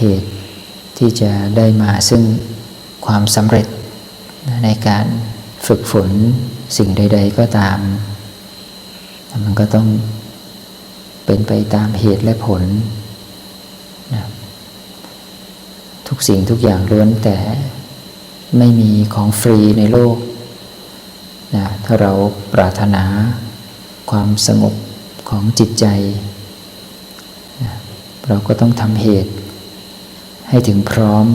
เหตุที่จะได้มาซึ่งความสำเร็จในการฝึกฝนสิ่งใด ๆ ก็ตาม มันก็ต้องเป็นไปตามเหตุและผลนะทุกสิ่งทุกอย่างล้วนแต่ไม่มีของฟรีในโลกนะถ้าเราปรารถนาความสงบของจิตใจนะเราก็ต้องทำเหตุ ให้ถึงพร้อม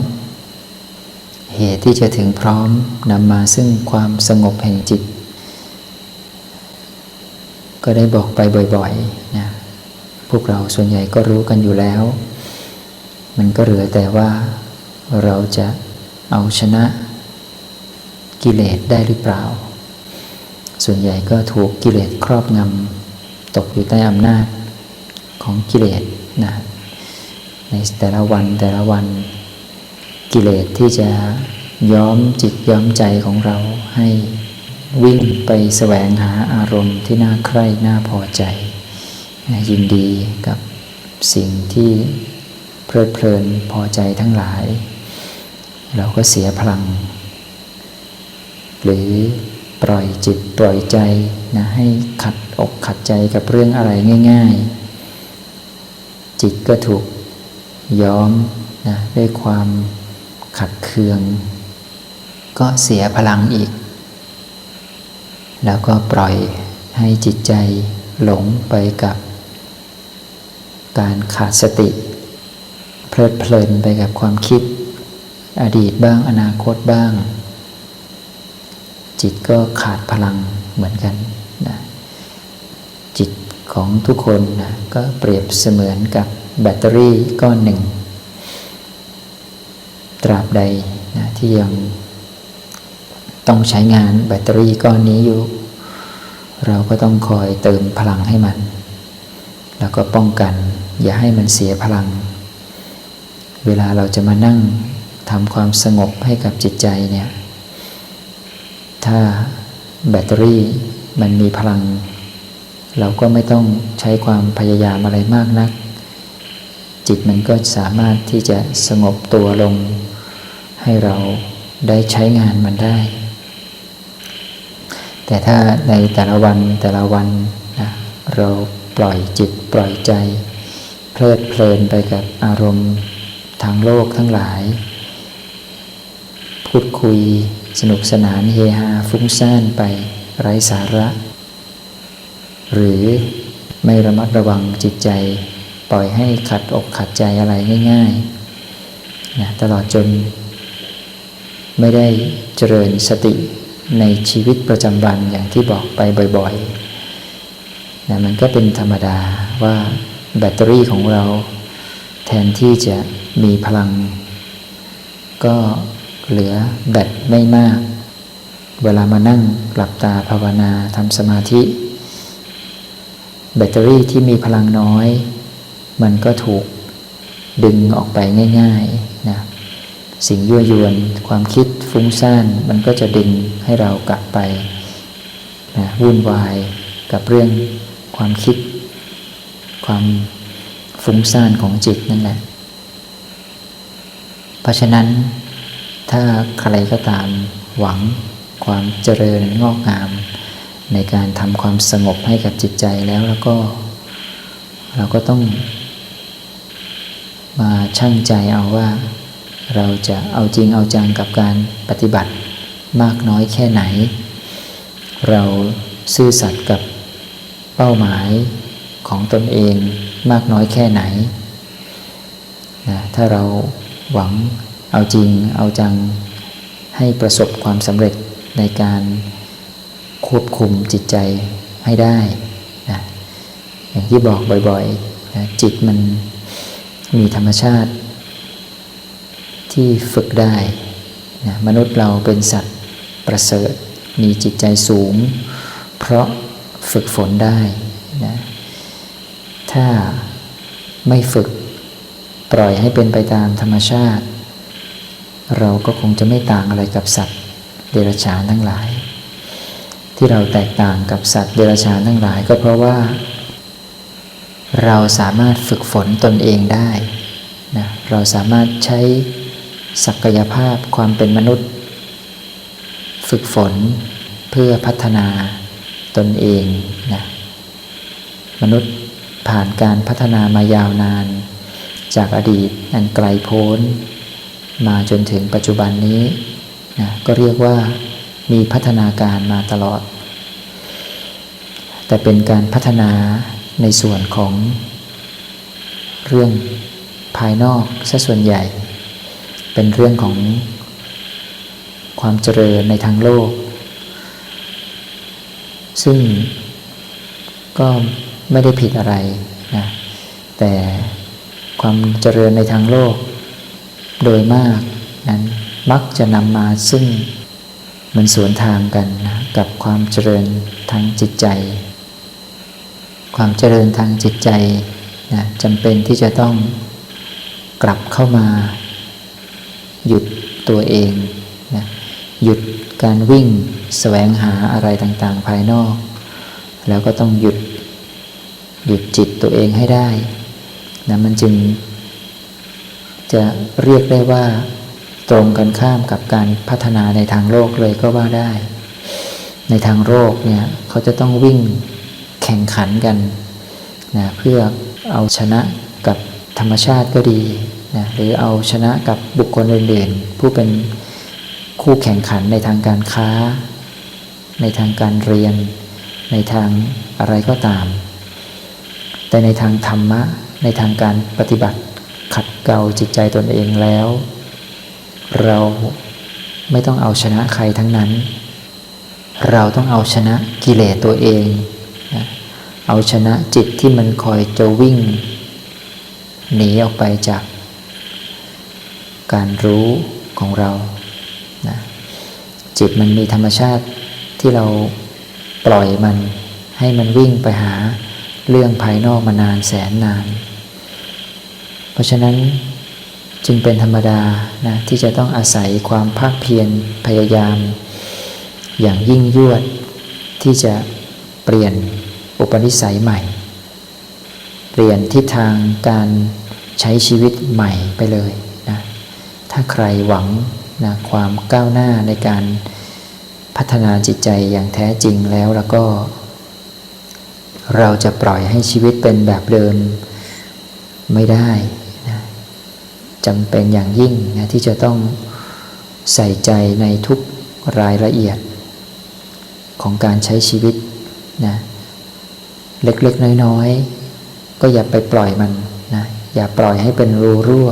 เหตุที่จะถึงพร้อมนำมาซึ่งความสงบแห่งจิต ก็ได้บอกไปบ่อยๆนะพวกเราส่วนใหญ่ก็รู้กันอยู่แล้ว มันก็เหลือแต่ว่าเราจะเอาชนะกิเลสได้หรือเปล่า ส่วนใหญ่ก็ถูกกิเลสครอบงำตกอยู่ใต้อำนาจของกิเลสนะ ในแต่ละวันแต่ละวัน กิเลสที่จะย้อมจิตย้อมใจของเราให้วิ่งไปแสวงหาอารมณ์ที่น่าใคร่น่าพอใจ ยินดีกับสิ่งที่เพลิดเพลินพอใจทั้งหลาย เราก็เสียพลัง หรือปล่อยจิตปล่อยใจนะให้ขัดอกขัดใจกับเรื่องอะไรง่าย ๆ จิตก็ถูก ย้อมนะด้วยความขัดเคือง ก็เสียพลังอีก แล้วก็ปล่อยให้จิตใจหลงไปกับ การขาดสติ เพลิดเพลินไปกับความคิด อดีตบ้างอนาคตบ้าง จิตก็ขาดพลังเหมือนกันนะจิตของทุกคนนะก็เปรียบเสมือนกับ แบตเตอรี่ก้อนหนึ่ง ตราบใดนะที่ยังต้องใช้งานแบตเตอรี่ก้อนนี้อยู่ เราก็ต้องคอยเติมพลังให้มัน แล้วก็ป้องกัน อย่าให้มันเสียพลัง เวลาเราจะมานั่งทำความสงบให้กับจิตใจเนี่ย ถ้าแบตเตอรี่มันมีพลัง เราก็ไม่ต้องใช้ความพยายามอะไรมากนัก จิตมันก็สามารถที่จะสงบตัวลง ให้เราได้ใช้งานมันได้ แต่ถ้าในแต่ละวันแต่ละวันนะเราปล่อยจิตปล่อยใจ เพลิดเพลินไปกับอารมณ์ทางโลกทั้งหลาย พูดคุยสนุกสนานเฮฮาฟุ้งซ่านไปไร้สาระ หรือไม่ระมัดระวังจิตใจ ล่อยให้ขัดอกขัดใจอะไรง่ายๆนะตลอดจน ไม่ได้เจริญสติในชีวิตประจำวันอย่างที่บอกไปบ่อยๆนะมันก็เป็นธรรมดาว่าแบตเตอรี่ของเรา แทนที่จะมีพลัง ก็เหลือแบตไม่มาก เวลามานั่งหลับตาภาวนาทำสมาธิ แบตเตอรี่ที่มีพลังน้อย มันก็ถูกดึงออกไปง่ายๆนะสิ่งยั่วยวนความคิดฟุ้งซ่านมันก็จะดึงให้เรากลับไปนะวุ่นวายกับเรื่องความคิด ความฟุ้งซ่านของจิตนั่นแหละ เพราะฉะนั้นถ้าใครก็ตามหวังความเจริญงอกงาม ในการทำความสงบให้กับจิตใจแล้วแล้วก็ เราก็ต้อง มาชั่งใจเอาว่า เราจะเอาจริงเอาจังกับการปฏิบัติมากน้อยแค่ไหน เราซื่อสัตย์กับเป้าหมายของตนเองมากน้อยแค่ไหนนะถ้าเราหวังเอาจริงเอาจังให้ประสบความสำเร็จในการควบคุมจิตใจให้ได้นะอย่างที่บอกบ่อยๆนะจิตมัน มีธรรมชาติที่ฝึกได้นะมนุษย์เราเป็นสัตว์ประเสริฐ มีจิตใจสูง เพราะฝึกฝนได้นะถ้าไม่ฝึกปล่อยให้เป็นไปตามธรรมชาติ เราก็คงจะไม่ต่างอะไรกับสัตว์เดรัจฉานทั้งหลาย ที่เราแตกต่างกับสัตว์เดรัจฉานทั้งหลาย ก็เพราะว่า เราสามารถฝึกฝนตนเองได้นะเราสามารถใช้ศักยภาพความเป็นมนุษย์ ฝึกฝนเพื่อพัฒนาตนเองนะมนุษย์ผ่านการพัฒนามายาวนาน จากอดีตอันไกลโพ้น มาจนถึงปัจจุบันนี้นะก็เรียกว่ามีพัฒนาการมาตลอด แต่เป็นการพัฒนา ในส่วนของเรื่องภายนอกซะส่วนใหญ่ เป็นเรื่องของความเจริญในทางโลก ซึ่งก็ไม่ได้ผิดอะไรนะแต่ความเจริญในทางโลก โดยมากนั้นมักจะนำมาซึ่งมันสวนทางกันนะกับความเจริญทางจิตใจ ความเจริญทางจิตใจนะจำเป็นที่จะต้องกลับเข้ามา หยุดตัวเองนะหยุดการวิ่งแสวงหาอะไรต่างๆ ภายนอก แล้วก็ต้องหยุดหยุดจิตตัวเองให้ได้นะมันจึง จะเรียกได้ว่าตรงกันข้ามกับการพัฒนาในทางโลกเลยก็ว่าได้ ในทางโลกเนี่ยเขาจะต้องวิ่ง แข่งขันกันนะเพื่อเอาชนะกับธรรมชาติก็ดีนะหรือเอาชนะกับบุคคลอื่นๆ ผู้เป็นคู่แข่งขันในทางการค้า ในทางการเรียน ในทางอะไรก็ตาม แต่ในทางธรรมะ ในทางการปฏิบัติขัดเกลาจิตใจตนเองแล้ว เราไม่ต้องเอาชนะใครทั้งนั้น เราต้องเอาชนะกิเลสตัวเอง เอาชนะจิตที่มันคอยจะวิ่ง หนีออกไปจาก การรู้ของเรานะจิตมันมีธรรมชาติที่เราปล่อยมันให้มันวิ่งไปหาเรื่องภายนอกมานานแสนนาน เพราะฉะนั้นจึงเป็นธรรมดานะที่จะต้องอาศัยความภาคเพียรพยายาม อย่างยิ่งยวดที่จะ เปลี่ยนอุปนิสัยใหม่ เปลี่ยนทิศทางการใช้ชีวิตใหม่ไปเลยนะถ้าใครหวังนะความก้าวหน้าในการพัฒนาจิตใจอย่างแท้จริงแล้วแล้วก็ เราจะปล่อยให้ชีวิตเป็นแบบเดิมไม่ได้นะจำเป็นอย่างยิ่งนะที่จะต้องใส่ใจในทุกรายละเอียดของการใช้ชีวิต นะเล็กๆ น้อยๆ ก็อย่าไปปล่อยมันนะอย่าปล่อยให้เป็นรูรั่ว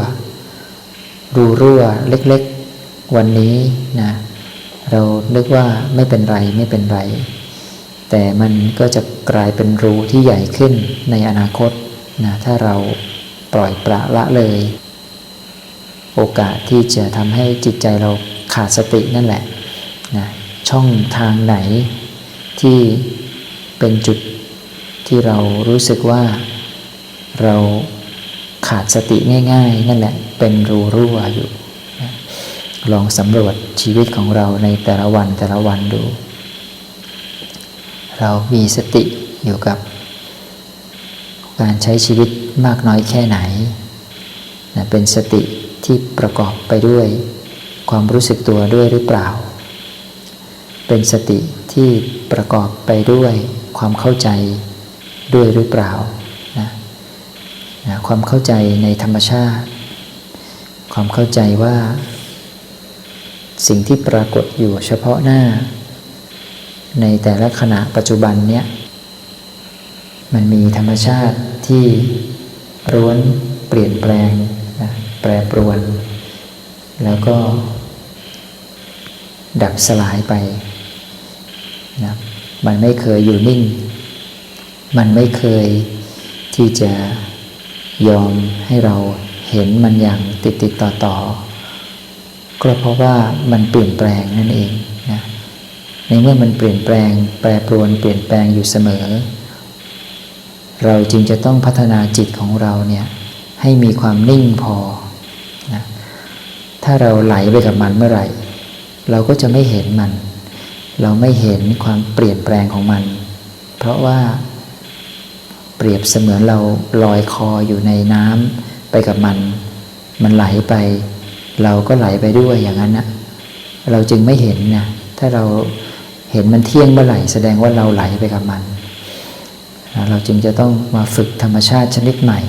รูรั่วเล็กๆ วันนี้นะเรานึกว่าไม่เป็นไรไม่เป็นไร แต่มันก็จะกลายเป็นรูที่ใหญ่ขึ้นในอนาคตนะถ้าเราปล่อยปละละเลย โอกาสที่จะทำให้จิตใจเราขาดสตินั่นแหละนะช่องทางไหนที่ เป็นจุดที่เรารู้สึกว่า เราขาดสติง่าย ๆ นั่นแหละเป็นรูรั่วอยู่ ลองสำรวจชีวิตของเราในแต่ละวันแต่ละวันดู เรามีสติอยู่กับ การใช้ชีวิตมากน้อยแค่ไหนนะเป็นสติที่ประกอบไปด้วย ความรู้สึกตัวด้วยหรือเปล่า เป็นสติที่ประกอบไปด้วย ความเข้าใจด้วยหรือเปล่านะนะความเข้าใจในธรรมชาติ ความเข้าใจว่า สิ่งที่ปรากฏอยู่เฉพาะหน้า ในแต่ละขณะปัจจุบันเนี้ยมันมีธรรมชาติที่ร้วนเปลี่ยนแปลงนะแปรปรวน แล้วก็ดับสลายไปนะ มันไม่เคยอยู่นิ่ง มันไม่เคยที่จะยอมให้เราเห็นมันอย่างติดติดต่อต่อก็เพราะว่ามันเปลี่ยนแปลงนั่นเองนะในเมื่อมันเปลี่ยนแปลง แปรปรวนเปลี่ยนแปลงอยู่เสมอ เราจึงจะต้องพัฒนาจิตของเราเนี่ยให้มีความนิ่งพอนะถ้าเราไหลไปกับมันเมื่อไหร่ เราก็จะไม่เห็นมัน เราไม่เห็นความเปลี่ยนแปลงของมัน เพราะว่าเปรียบเสมือนเราลอยคออยู่ในน้ำไปกับมัน มันไหลไป เราก็ไหลไปด้วยอย่างนั้นนะเราจึงไม่เห็นนะถ้าเราเห็นมันเที่ยงเมื่อไหร่แสดงว่าเราไหลไปกับมัน เราจึงจะต้องมาฝึกธรรมชาติชนิดใหม่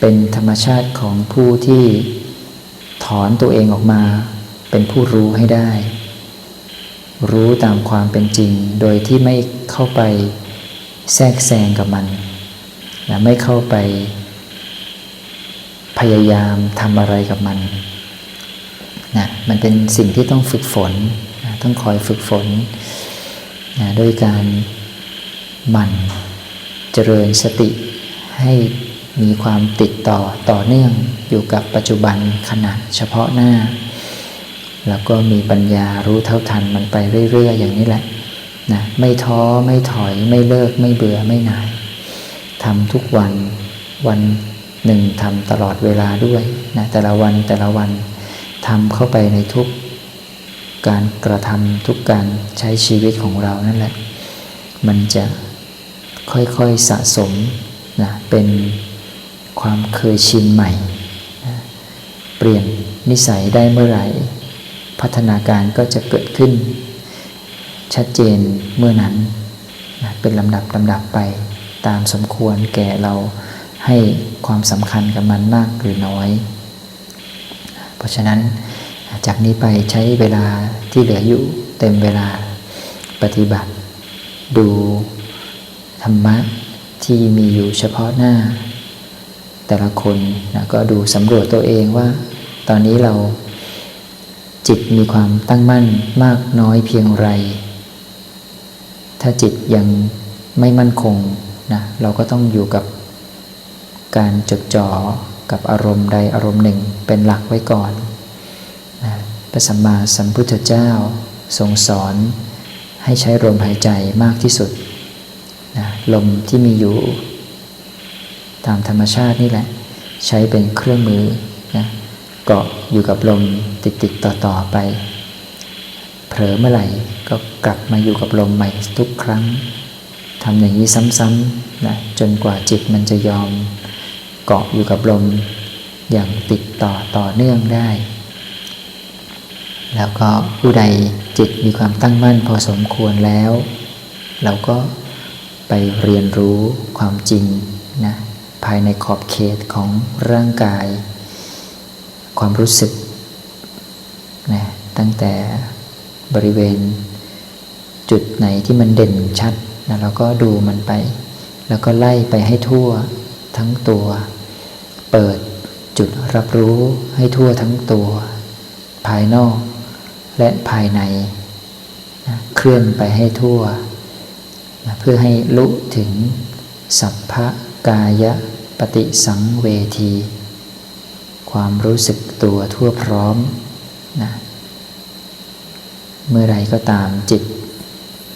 เป็นธรรมชาติของผู้ที่ถอนตัวเองออกมา เป็นผู้รู้ให้ได้ รู้ตามความเป็นจริง โดยที่ไม่เข้าไปแทรกแซงกับมันนะไม่เข้าไป พยายามทำอะไรกับมันนะมันเป็นสิ่งที่ต้องฝึกฝนนะต้องคอยฝึกฝนนะด้วยการหมั่นเจริญสติให้มีความติดต่อต่อเนื่องอยู่กับปัจจุบันขณะเฉพาะหน้า แล้วก็มีปัญญารู้เท่าทันมันไปเรื่อยๆอย่างนี้แหละนะไม่ท้อไม่ถอยไม่เลิกไม่เบื่อไม่หน่ายทำทุกวันวันหนึ่งทำตลอดเวลาด้วยนะแต่ละวันแต่ละวันทำเข้าไปในทุกการกระทำทุกการใช้ชีวิตของเรานั่นแหละ มันจะค่อยๆสะสมนะเป็นความเคยชินใหม่นะเปลี่ยนนิสัยได้เมื่อไหร่ พัฒนาการก็จะเกิดขึ้น ชัดเจนเมื่อนั้นนะเป็นลำดับลำดับไปตามสมควรแก่เราให้ความสำคัญกับมันมากหรือน้อย เพราะฉะนั้นจากนี้ไปใช้เวลาที่เหลืออยู่เต็มเวลาปฏิบัติ ดูธรรมะที่มีอยู่เฉพาะหน้า แต่ละคนนะก็ดูสำรวจตัวเองว่า ตอนนี้เรา จิตมีความตั้งมั่นมากน้อยเพียงไร ถ้าจิตยังไม่มั่นคงนะเราก็ต้องอยู่กับการจดจ่อกับอารมณ์ใดอารมณ์หนึ่งเป็นหลักไว้ก่อนนะพระสัมมาสัมพุทธเจ้าทรงสอนให้ใช้ลมหายใจมากที่สุดนะลมที่มีอยู่ ตามธรรมชาตินี่แหละ ใช้เป็นเครื่องมือนะ เกาะอยู่กับลมติดติดต่อต่อไป เผลอเมื่อไหร่ก็กลับมาอยู่กับลมใหม่ทุกครั้งทำอย่างนี้ซ้ำๆนะจนกว่าจิตมันจะยอมเกาะอยู่กับลมอย่างติดต่อต่อเนื่องได้ แล้วก็ผู้ใดจิตมีความตั้งมั่นพอสมควรแล้ว เราก็ไปเรียนรู้ความจริงนะภายในขอบเขตของร่างกาย ความรู้สึกนะตั้งแต่บริเวณจุดไหนที่มันเด่นชัดนะเราก็ดูมันไป แล้วก็ไล่ไปให้ทั่วทั้งตัว เปิดจุดรับรู้ให้ทั่วทั้งตัว ภายนอกและภายในนะเคลื่อนไปให้ทั่วนะเพื่อให้ลุถึงสัพพะกายปฏิสังเวที ความรู้สึกตัวทั่วพร้อมนะเมื่อไรก็ตามจิต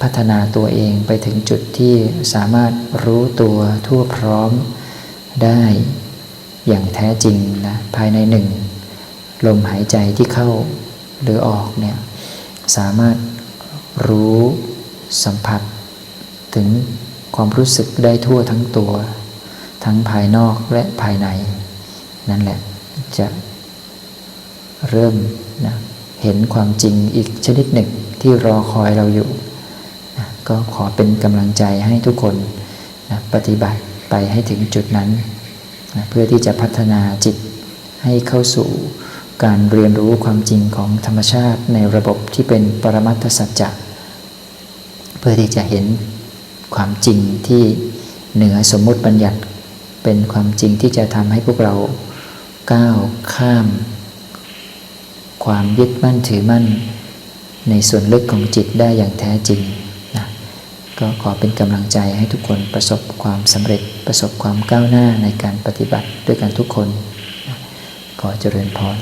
พัฒนาตัวเองไปถึงจุดที่สามารถรู้ตัวทั่วพร้อมได้อย่างแท้จริงนะภายในหนึ่งลมหายใจที่เข้าหรือออกเนี่ยสามารถรู้สัมผัส ถึงความรู้สึกได้ทั่วทั้งตัว ทั้งภายนอกและภายใน นั่นแหละ จะเริ่มนะเห็นความจริงอีกชนิดหนึ่งที่รอคอยเราอยู่นะก็ขอเป็นกำลังใจให้ทุกคนนะปฏิบัติไปให้ถึงจุดนั้นนะเพื่อที่จะพัฒนาจิตให้เข้าสู่การเรียนรู้ความจริงของธรรมชาติในระบบที่เป็นปรมัตถสัจจะเพื่อที่จะเห็นความจริงที่เหนือสมมุติบัญญัติ เป็นความจริงที่จะทำให้พวกเรา ก้าวข้าม ความยึดมั่นถือมั่น ในส่วนลึกของจิตได้อย่างแท้จริงนะก็ขอเป็นกำลังใจให้ทุกคนประสบความสำเร็จประสบความก้าวหน้าในการปฏิบัติด้วยกันทุกคนนะขอเจริญพร